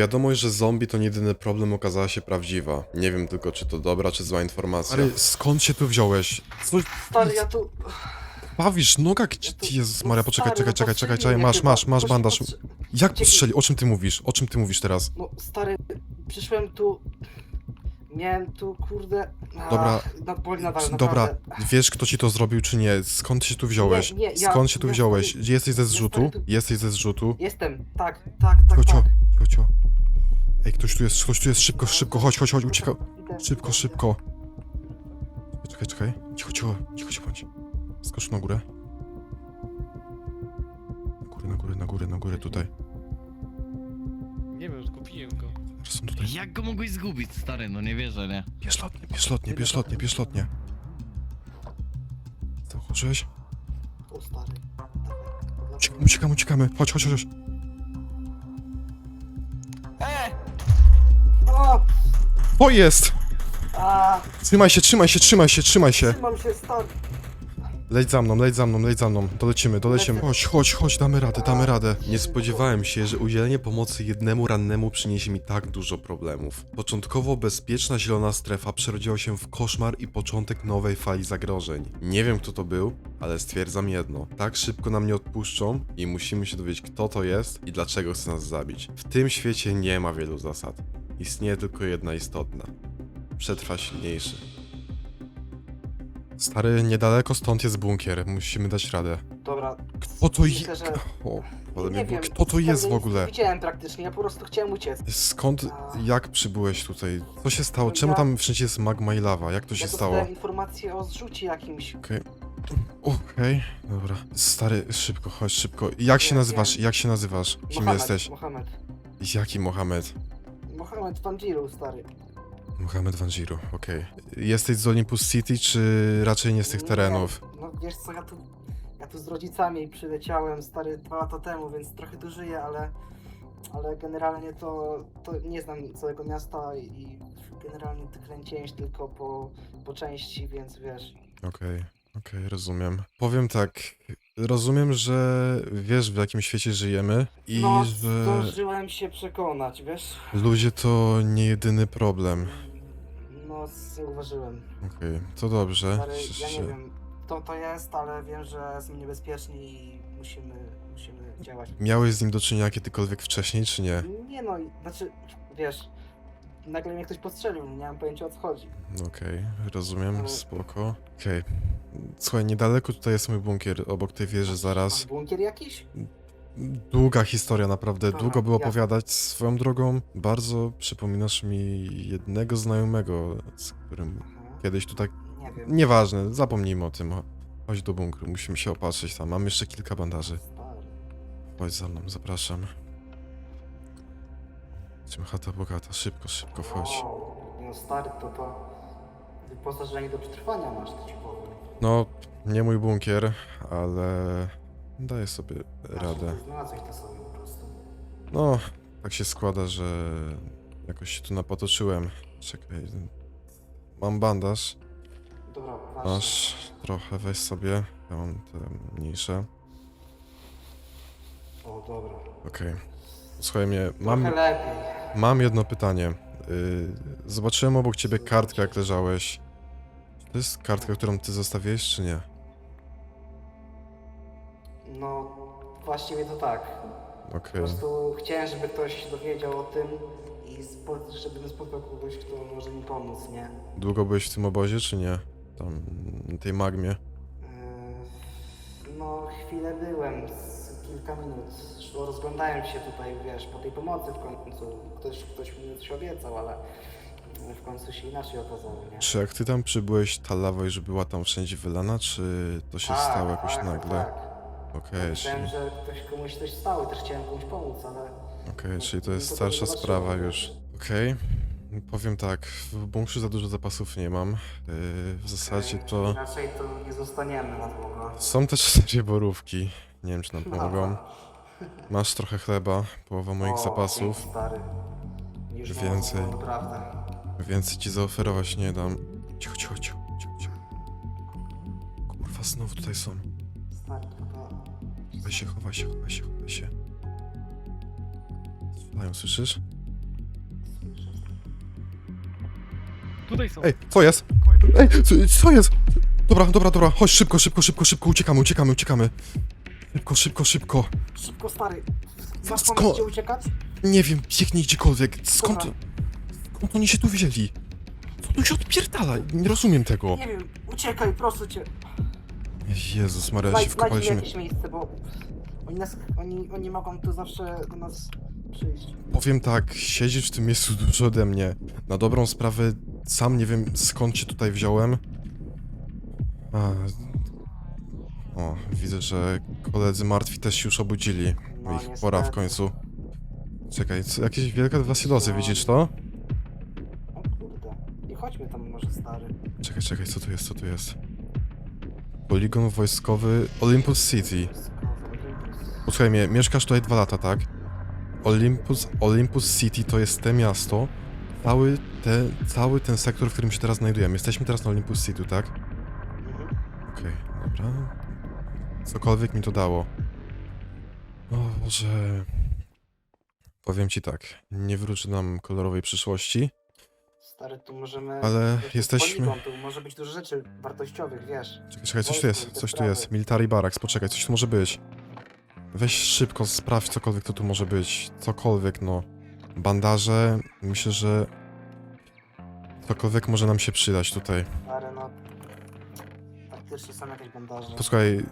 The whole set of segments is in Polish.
Wiadomość, że zombie to nie jedyny problem okazała się prawdziwa. Nie wiem tylko, czy to dobra, czy zła informacja. Ale skąd się tu wziąłeś? Co Stary, ja tu... bawisz? Noga gdzie... ja tu Jezus no Maria, poczekaj, stary, czekaj, no czekaj, czekaj, czekaj, masz, masz, masz bandaż. postrze- Jak Uciekł. postrzeli? O czym ty mówisz? O czym ty mówisz teraz? No stary, przyszłem tu... Miałem tu, kurde... Ach, Dobra. Na, boli nadal, Dobra, naprawdę. wiesz kto ci to zrobił, czy nie? Skąd się tu wziąłeś? Nie, nie, ja- Skąd się tu ja wziąłeś? stary- Jesteś ze zrzutu? stary tu- Jesteś ze zrzutu? Jestem, tak, tak, tak, Cio, cio, tak. Cio, cio. Ej, ktoś tu jest, ktoś tu jest, szybko, szybko, chodź, chodź, chodź, uciekaj. Idę, Szybko, szybko. Czekaj, czekaj. Cicho, cicho, cicho się bądź. Skocz na górę. Na górę, na górę, na górę, na górę, tutaj. Nie wiem, zgubiłem go. Teraz są tutaj. Jak go mogłeś zgubić, stary? No nie wierzę, nie? Bierz lotnie, bierz lotnie, bierz lotnie, bierz lotnie. Chodziłeś? O stary. Uciekamy, uciekamy, uciekamy. Chodź, chodź, chodź. O, jest! A! Trzymaj się, trzymaj się, trzymaj się, trzymaj się. Trzymam się. Leć za mną, leć za mną, leć za mną. Dolecimy, dolecimy. Chodź, chodź, chodź, damy radę, damy radę. Nie spodziewałem się, że udzielenie pomocy jednemu rannemu przyniesie mi tak dużo problemów. Początkowo bezpieczna zielona strefa przerodziła się w koszmar i początek nowej fali zagrożeń. Nie wiem kto to był, ale stwierdzam jedno. Tak szybko nam nie odpuszczą i musimy się dowiedzieć kto to jest i dlaczego chce nas zabić. W tym świecie nie ma wielu zasad. Istnieje tylko jedna istotna. Przetrwa silniejszy. Stary, niedaleko stąd jest bunkier. Musimy dać radę. Dobra. Kto to jest? Myślę, że... O, ale nie mnie wiem. Kto to jest w nic Nie ogóle? widziałem praktycznie, ja po prostu chciałem uciec. Skąd, jak przybyłeś tutaj? Co się stało? Czemu Ja- tam wszędzie jest magma i lawa? Jak to się ja stało? dostałem informację o zrzucie jakimś. Okej. Okej, dobra. Stary, szybko, chodź, szybko. Jak się Nie, nazywasz? Jak się nazywasz? Kim Mohamed, jesteś? Mohamed. Jaki Mohamed? Mohamed Fanjiru, stary. Mohamed Vanjiru, okej. Jesteś z Olympus City, czy raczej nie z tych Nie, terenów? No wiesz co, ja tu, ja tu z rodzicami przyleciałem stary dwa lata temu, więc trochę tu żyję, ale, ale generalnie to, to nie znam całego miasta i generalnie tu kręciłem się tylko po, po części, więc wiesz. Okej, okej, rozumiem. Powiem tak, rozumiem, że wiesz w jakim świecie żyjemy i no, że zdążyłem się przekonać, wiesz? ludzie to nie jedyny problem. No, zauważyłem. Okej, to dobrze. Stary, Cieszę ja nie się. wiem, kto to jest, ale wiem, że są niebezpieczni i musimy, musimy działać. Miałeś z nim do czynienia kiedykolwiek wcześniej, czy nie? Nie no, i- znaczy, wiesz, nagle mnie ktoś postrzelił, nie miałem pojęcia o co chodzi. Okej, rozumiem, Ale- spoko. Okej. Słuchaj, niedaleko tutaj jest mój bunkier, obok tej wieży zaraz. A bunkier jakiś? Długa historia, naprawdę. Aha, Długo było jasne. opowiadać. Swoją drogą, bardzo przypominasz mi jednego znajomego, z którym Aha, kiedyś tutaj... nie wiem. Nieważne, zapomnijmy o tym. Chodź do bunkru, musimy się opatrzyć tam. Mam jeszcze kilka bandaży. Stary. Chodź za mną, zapraszam. Czym chata bogata, szybko, szybko wchodź. Wow, no stary, to to wyposażenie do przetrwania masz, to ci powiem. No, nie mój bunkier, ale daję sobie Znaczy, radę. ty Znalazłeś to sobie po prostu. No, tak się składa, że jakoś się tu napotoczyłem. Czekaj, mam bandaż. Dobra. Masz trochę, weź sobie. Ja mam te mniejsze. O, dobra. Okej. Słuchaj mnie, mam, Trochę lepiej. mam jedno pytanie. Yy, zobaczyłem obok ciebie kartkę, jak leżałeś. To jest kartka, którą ty zostawiłeś, czy nie? No, właściwie to tak. Po Okej. prostu chciałem, żeby ktoś się dowiedział o tym i spo, żebym spotkał kogoś, kto może mi pomóc, nie? Długo byłeś w tym obozie, czy nie? Tam, tej magmie. Yy, No, chwilę byłem, z kilka minut. Szło- Rozglądałem się tutaj, wiesz, po tej pomocy w końcu. Ktoś, ktoś mi coś obiecał, ale w końcu się inaczej okazało, nie? Czy jak ty tam przybyłeś, ta lawa już była tam wszędzie wylana, czy to się stało jakoś tak, nagle? Tak. Okej, Myślałem, czyli, że ktoś komuś coś stało, też chciałem komuś pomóc, ale okej, czyli to jest to starsza sprawa już. Okej, powiem tak, w bunkrze za dużo zapasów nie mam. Yy, w zasadzie to... raczej to nie zostaniemy na długo. Są też cztery borówki. Nie wiem, czy nam pomogą. Masz trochę chleba, połowa moich zapasów. Stary. Więcej. Więcej ci zaoferować nie dam. Cicho, cicho, cicho, cicho, cicho. Kurwa, znowu tutaj są. Stary. Chowaj się, chowaj się, chowaj się, chowaj się. Słyszysz? Tutaj są. Ej, co jest? Ej, co, co jest? Dobra, dobra, dobra, chodź szybko, szybko, szybko, szybko, uciekamy, uciekamy, uciekamy. Szybko, szybko, szybko. Szybko, stary. Masz Sko- pomysł, gdzie uciekać? Nie wiem, biegnij gdziekolwiek. Skąd, Dobra. skąd oni się tu wzięli? Co tu się odpierdala? Nie rozumiem tego. Nie wiem, uciekaj, proszę cię. Jezus Maria, się Znajdź, wkopaliśmy. jakieś miejsce, bo oni nas, oni, oni mogą tu zawsze do nas przyjść. Powiem tak, siedzisz w tym miejscu dużo ode mnie. Na dobrą sprawę, sam nie wiem skąd cię tutaj wziąłem. A... O, widzę, że koledzy martwi też się już obudzili. No, Ich pora w niestety. końcu. Czekaj, co, jakieś wielkie wasilosy, widzisz to? O kurde. I chodźmy tam może, stary. Czekaj, czekaj, co tu jest, co tu jest? Poligon wojskowy Olympus City. Posłuchaj mnie, mieszkasz tutaj dwa lata, tak? Olympus, Olympus City to jest te miasto, cały, te, cały ten sektor, w którym się teraz znajdujemy. Jesteśmy teraz na Olympus City, tak? Mhm. Okej, dobra. Cokolwiek mi to dało. O Boże... Powiem ci tak, nie wróży nam kolorowej przyszłości, Stary, tu możemy... ale jesteśmy... Poligon, tu może być dużo rzeczy wartościowych, wiesz. Czekaj, czekaj, coś tu jest, coś tu jest. Military Barracks, poczekaj, coś tu może być. Weź szybko, sprawdź cokolwiek to tu może być. Cokolwiek, no. Bandaże, myślę, że... Cokolwiek może nam się przydać tutaj. Stary, no... Faktycznie są jakieś bandaże. Posłuchaj,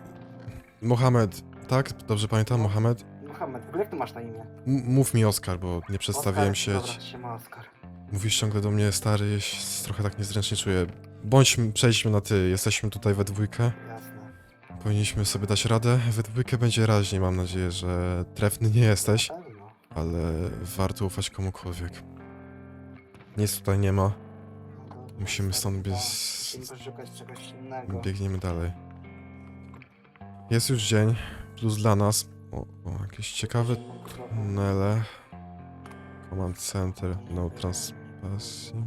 Mohamed, tak? Dobrze pamiętam, Mohamed? Mohamed, w ogóle jak ty masz na imię? M mów mi Oskar, bo nie przedstawiłem Oskar? się. Dobra, Oskar. Mówisz ciągle do mnie, stary, ja się trochę tak niezręcznie czuję. Bądźmy, przejdźmy na ty, jesteśmy tutaj we dwójkę. Jasne. Powinniśmy sobie dać radę. We dwójkę będzie raźniej, mam nadzieję, że trefny nie jesteś. Na pewno. ale warto ufać komukolwiek. Nic tutaj nie ma, No dobra, musimy stąd stary, biec... to Musimy poszukać czegoś innego. biegniemy dalej. Jest już dzień, plus dla nas. O, o jakieś ciekawe tunele. Command Center, no transpassing.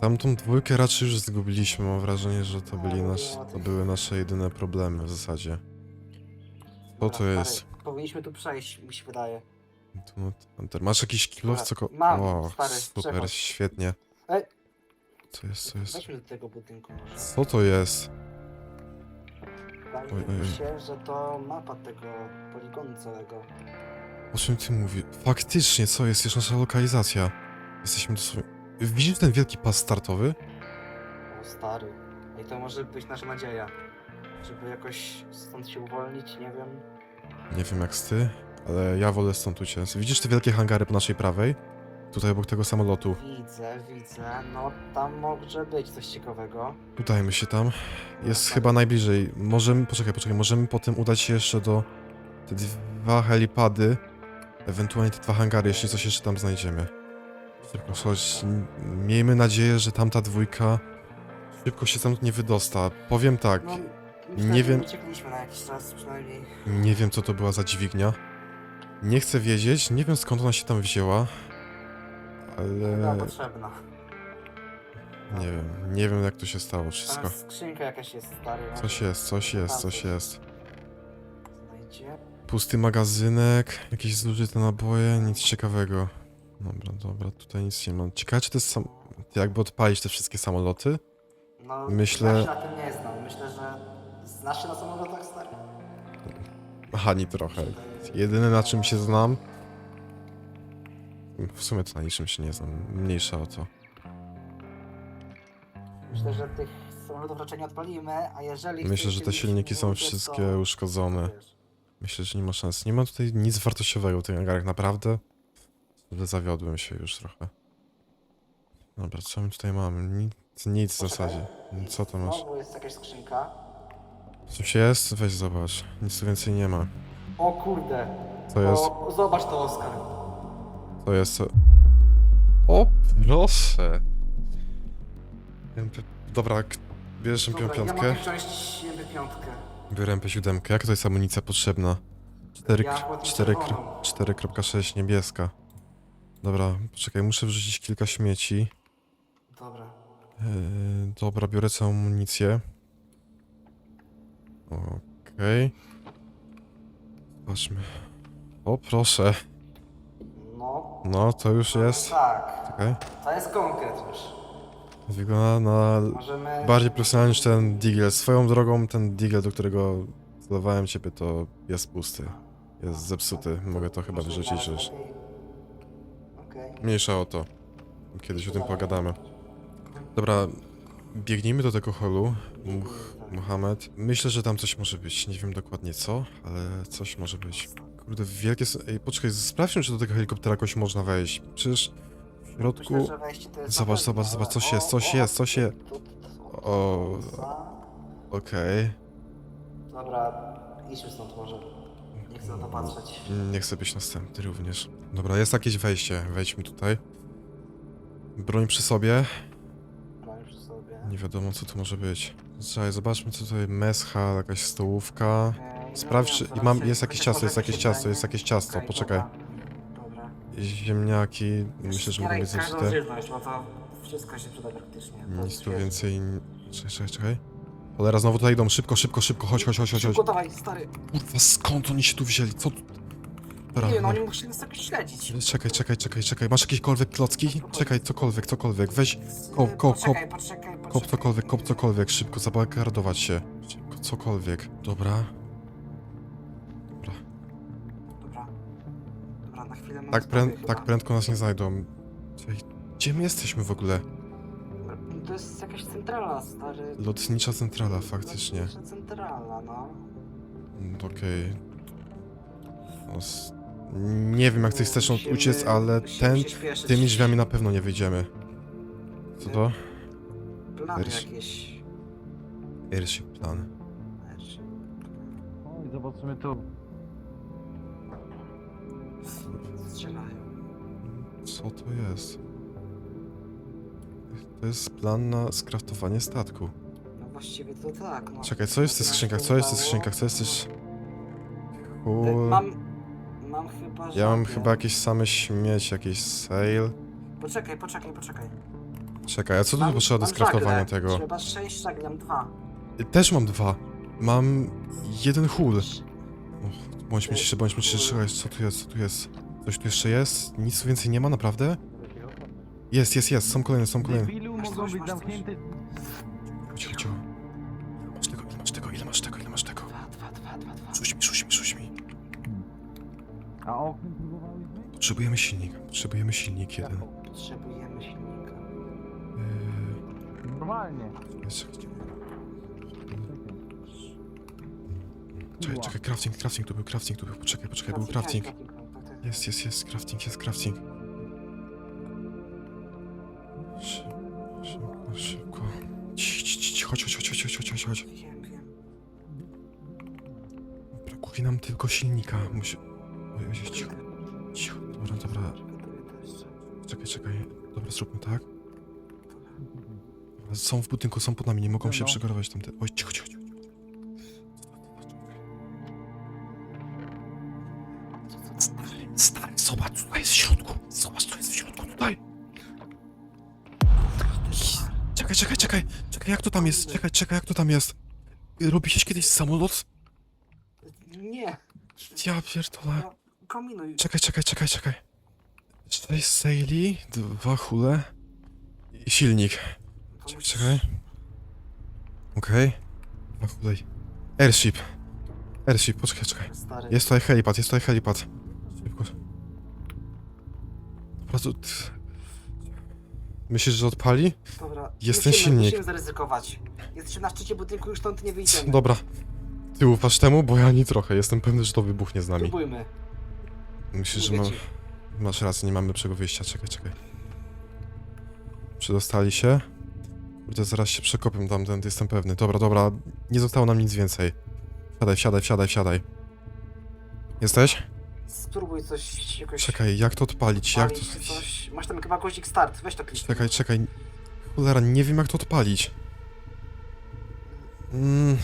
Tamtą dwójkę raczej już zgubiliśmy, mam wrażenie, że to byli nasz, to były nasze jedyne problemy w zasadzie. Co to jest? Powinniśmy tu przejść, mi się wydaje. Tu no, Hunter. Masz jakiś kilof, co. Mam, O, stary, super, przechodź. świetnie. Ej. Co jest, co jest? Weźmy do tego budynku może. Co to jest? Wydaje Oj, oj, mi oj. się, że to mapa tego poligonu całego. O czym ty mówisz? Faktycznie, co jest? Jest nasza lokalizacja. Jesteśmy dosłownie... Widzisz ten wielki pas startowy? O stary. I to może być nasza nadzieja. Żeby jakoś stąd się uwolnić, nie wiem. Nie wiem jak z ty, ale ja wolę stąd uciec. Widzisz te wielkie hangary po naszej prawej? Tutaj obok tego samolotu. Widzę, widzę. No tam może być coś ciekawego. Udajmy się tam. Jest chyba najbliżej. Możemy... Poczekaj, poczekaj. Możemy potem udać się jeszcze do... Te dwa helipady. Ewentualnie te dwa hangary, jeśli coś jeszcze tam znajdziemy. Szybko, chodź. M- Miejmy nadzieję, że tamta dwójka szybko się tam nie wydosta. Powiem tak, No, nie że wiem- Uciekliśmy na jakiś czas przynajmniej. nie wiem co to była za dźwignia. Nie chcę wiedzieć, nie wiem skąd ona się tam wzięła. Była Ale potrzebna. nie wiem, nie wiem jak to się stało wszystko. Skrzynka jakaś jest stary. może Coś jest, coś jest, coś jest. Znajdzie. Pusty magazynek, jakieś zużyte naboje, nic ciekawego. Dobra, dobra, tutaj nic nie ma. Ciekawe czy to jest sam... Jakby odpalić te wszystkie samoloty? No, Myślę- Ja się na tym nie znam. Myślę, że znasz się na samolotach stary? Ani trochę. Jedyne na czym się znam... W sumie to na niczym się nie znam. Mniejsza o to. Myślę, że tych samolotów raczej nie odpalimy, a jeżeli... Myślę, że te silniki są wszystkie to- uszkodzone. Myślę, że nie ma szans. Nie ma tutaj nic wartościowego w tych hangarach, naprawdę. Zawiodłem się już trochę. Dobra, co my tutaj mamy? Nic, nic w zasadzie. Co to masz? Znowu jest jakaś skrzynka. Coś jest? Weź zobacz. Nic tu więcej nie ma. O kurde. Co jest? O, zobacz to, Oskar. To jest? O, proszę. MP... Dobra, k- bierzesz Dobra, MP5. ja mogę wziąć MP5. Biorę MP7. Jak to jest amunicja potrzebna? 4, Ja chłodnię 4, czerwoną. 4.6 niebieska. Dobra, poczekaj, muszę wrzucić kilka śmieci. Dobra. Yy, dobra, biorę całą amunicję. Okej. Zobaczmy. O, proszę. No O, No, to już jest. tak. Czekaj. To jest konkret już. Wygląda na Możemy... bardziej profesjonalnie niż ten Digel. Swoją drogą, ten Digel, do którego celowałem ciebie, to jest pusty. Jest zepsuty. Mogę to chyba wyrzucić już. Okej. Mniejsza o to. Kiedyś o tym pogadamy. Dobra, biegnijmy do tego holu. Muh Mohamed. Myślę, że tam coś może być. Nie wiem dokładnie co, ale coś może być. Kurde, wielkie... s- Ej, poczekaj, sprawdźmy, czy do tego helikoptera jakoś można wejść. Przecież w środku... Myślę, że wejście to jest Zobacz, pewno, zobacz, zobacz, ale- coś jest, coś jest, coś jest. tu- tu- tu- O, okej. Dobra, idźmy stąd może. Nie chcę na to patrzeć. Nie chcę być następny również. Dobra, jest jakieś wejście. Wejdźmy tutaj. Broń przy sobie. Broń przy sobie. Nie wiadomo, co tu może być. Czekaj, zobaczmy, co tutaj meska, jakaś stołówka. Okej, Sprawdź, czy... mam, jest jakieś ciasto, jest jakieś ciasto, jest jakieś ciasto, poczekaj. Dobra. Ziemniaki, myślę, że mogą Zbieraj być każdą zużyte. żywność, bo to wszystko się przyda praktycznie. To Nic jest tu świeże. więcej... Czekaj, czekaj, czekaj. Cholera, znowu tutaj idą, szybko, szybko, szybko, chodź, chodź, chodź, chodź. chodź. Szybko dawaj, stary. Kurwa, skąd oni się tu wzięli? Co tu... Dobra, Nie wiem, no oni musieli nas jakoś śledzić. Czekaj, czekaj, czekaj, czekaj. Masz jakiekolwiek klocki? Czekaj, cokolwiek, cokolwiek. Weź, kop, kop, kop. Poczekaj, poczekaj, Kop poczekaj. cokolwiek, kop cokolwiek, szybko zabarkadować się. Szybko, cokolwiek. Dobra. Tak, prę tak prędko nas nie znajdą. Czekaj, Gdzie my jesteśmy w ogóle? To jest jakaś centrala, stary. Lotnicza centrala, faktycznie. Lotnicza centrala, no. Mm, Okej. No, s- Nie wiem jak ty chcesz stąd Musimy- uciec, ale musimy ten, tymi drzwiami na pewno nie wyjdziemy. Co to? Plany Wiesz. jakieś. Airship plan. Wiesz. Zobaczymy tu. Strzelają. Co to jest? To jest plan na skraftowanie statku. No właściwie to tak, no. Czekaj, co jest w tych skrzynkach? Co jest w tych skrzynkach? Co jest też... E, Cool. Mam... Mam chyba Ja mam chyba jakieś same śmieci, jakieś sail. Poczekaj, poczekaj, poczekaj. Czekaj, a co tu Mam- potrzeba do mam skraftowania żagle. tego? Trzeba sześć mam dwa. Też mam dwa. Mam jeden hul. Och, Bądźmy ciszy, bądźmy ciszy. Czekaj, co tu jest, co tu jest? Coś tu jeszcze jest? Nic tu więcej nie ma, naprawdę? Jest, jest, jest, są kolejne, są kolejne. Debilu mogą być zamknięte. Chodź, chodź. Masz tego, ile masz tego, ile masz tego, ile masz tego? Dwa, dwa, dwa, dwa, dwa. Rzuć mi, rzuć mi, rzuć mi. A oknem próbowaliśmy? Potrzebujemy silnik, potrzebujemy silnik jeden. Potrzebujemy silnika. Normalnie. czekaj, czekaj, czekaj, crafting, crafting, tu był crafting, tu był, poczekaj, poczekaj, był crafting. Jest, jest, jest, crafting, jest crafting. Szybko, szybko, szybko. Ci, ci, ci, ci, chodź, chodź, chodź, chodź, chodź, chodź, chodź. Brakuje nam tylko silnika. Musi... Oj, oj, cicho, cicho. Dobra, dobra. Czekaj, czekaj. Dobra, zróbmy tak. Są w budynku, są pod nami, nie mogą się No. przygotować tamte... Oj, cicho, cicho, zobacz, co jest w środku. Zobacz, co jest w środku, tutaj. Czekaj, czekaj, czekaj. Czekaj, jak to tam jest? Czekaj, czekaj, jak to tam jest? Robiłeś kiedyś samolot? Nie, Ja pierdolę. no, kombinuj. Czekaj, czekaj, czekaj, czekaj. Sześć saili, dwa hule i silnik. Czekaj, czekaj. Okej. Dwa hule. i- Airship. Airship, poczekaj, czekaj. Stary. Jest tutaj helipad, jest tutaj helipad. T- Myślisz, że odpali? Dobra. Jest ten musimy, silnik. Musimy zaryzykować. Jesteśmy na szczycie budynku, już stąd nie wyjdziemy. Dobra. Ty ufasz temu, bo ja ani trochę. Jestem pewny, że to wybuchnie z nami. Próbujmy. Myślisz, że Mówię mam... ci. Masz rację, nie mamy lepszego wyjścia. Czekaj, czekaj. Przedostali się? Kurde, zaraz się przekopię tamten, jestem pewny. Dobra, dobra, nie zostało nam nic więcej. Wsiadaj, wsiadaj, wsiadaj, wsiadaj. Jesteś? Spróbuj coś jakoś... Czekaj, jak to odpalić? Jak to... czy Coś... Masz tam chyba guzik start, weź to kliknij. Czekaj, czekaj. Cholera, nie wiem jak to odpalić. Mm,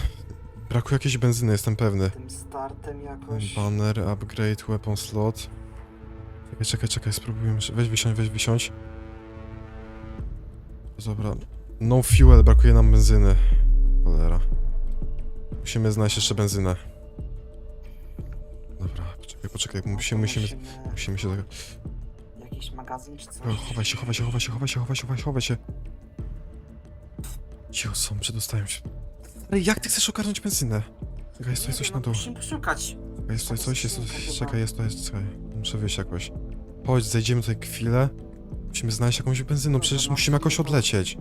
brakuje jakiejś benzyny, jestem pewny. Tym startem jakoś... Banner, upgrade, weapon slot. Czekaj, czekaj, czekaj, spróbujemy. się- Weź wysiądź, weź wysiądź. Dobra. No fuel, brakuje nam benzyny. Cholera. Musimy znaleźć jeszcze benzynę. Dobra, poczekaj, poczekaj, No musimy, musimy, musimy... musimy się... tak- magazyn czy coś? Chowaj się, chowaj się, chowaj się, chowaj się, chowaj się, chowaj się, chowaj się. Cicho są, przedostają się. Ale jak ty chcesz ogarnąć benzynę? Czekaj, jest tutaj coś wiem, na no dół. Musimy poszukać. Jest tutaj coś, jest chyba. Czekaj, jest to, jest, czekaj. Muszę wyjść jakoś. Chodź, zejdziemy tutaj chwilę. Musimy znaleźć jakąś benzynę, Dobra, przecież no, musimy jakoś odlecieć.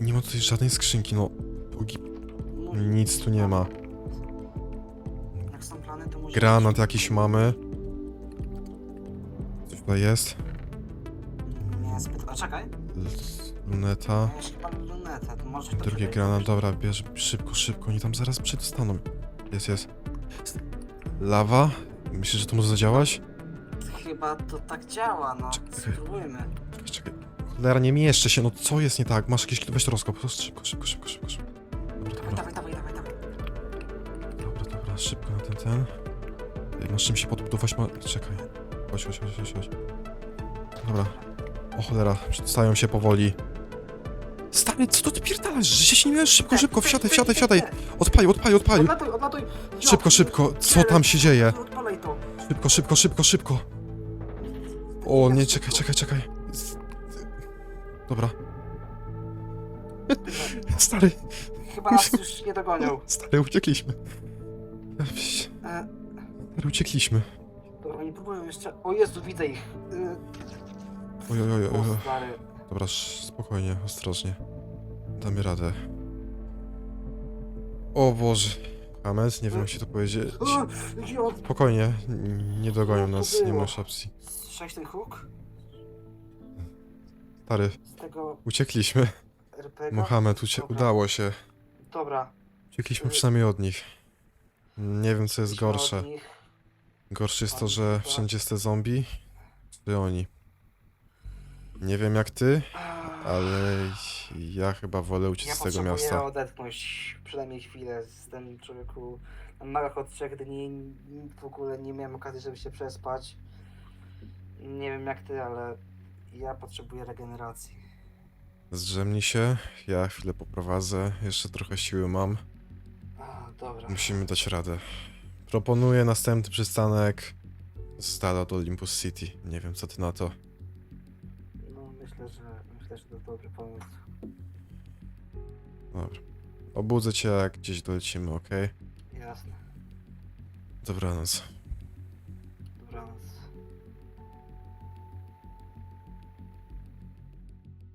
Nie ma tutaj żadnej skrzynki, no. Bogi, nic tu nie ma. Granat jakiś mamy. Coś tutaj jest. Nie, zbyt... A czekaj. Luneta. Chyba luneta, to może... to Drugi granat, dobra, bierz szybko, szybko, oni tam zaraz przedostaną. Jest, jest. Lawa? Myślisz, że to może zadziałać? Chyba to tak działa, no. Czekaj. Spróbujmy. Czekaj, czekaj. Cholera, nie mieszczę się, no co jest nie tak? Masz jakiś, weź to rozkop, szybko, szybko, szybko, szybko, szybko. Dobra, dobra, Dawaj, dawaj, dawaj, dawaj. dobra, dobra, szybko na ten, ten. Masz czym się podbudować, ma... Czekaj. Chodź, chodź, chodź, chodź, chodź. Dobra. O cholera, przedostają się powoli. Stary, co to ty pierdalasz? Że się nie miałeś szybko, szybko, wsiadaj, wsiadaj, wsiadaj. Odpaj, odpaj, odpaj. Odlatuj, odlatuj! Szybko, szybko, co tam się dzieje? Odpalaj to. Szybko, szybko, szybko, szybko. O, nie, czekaj, czekaj, czekaj. Dobra. Stary, Chyba nas już nie dogonią. stary, uciekliśmy. Ja E, Stary, uciekliśmy. dobra, oni próbują jeszcze... O Jezu, widzę ich. E, Oj, oj, oj, oj. o, stary. Dobra, sz- spokojnie, ostrożnie. Damy radę. O Boże. Ames, nie wiem jak się to powiedzieć. O. Spokojnie, n- nie dogonią nas, nie masz opcji. Słyszałeś ten huk? Stary, Z tego uciekliśmy. RPG? Mohamed, ucie- Dobra. udało się. Dobra. Uciekliśmy przynajmniej od nich. Nie wiem co jest idźmy od gorsze. nich. Gorsze jest to, że wszędzie jest te zombie, czy oni. Nie wiem jak ty, ale ja chyba wolę uciec Ja z tego miasta. odetchnąć przynajmniej chwilę z tym człowieku. Na małych od trzech dni w ogóle nie miałem okazji, żeby się przespać. Nie wiem jak ty, ale ja potrzebuję regeneracji. Zdrzemnij się, ja chwilę poprowadzę, jeszcze trochę siły mam. A, dobra. Musimy dać radę. Proponuję następny przystanek z dala do Olympus City. Nie wiem co ty na to. No myślę, że myślę, że to dobry pomysł. Dobra. Obudzę cię jak gdzieś dolecimy, okej? Jasne. Dobranoc.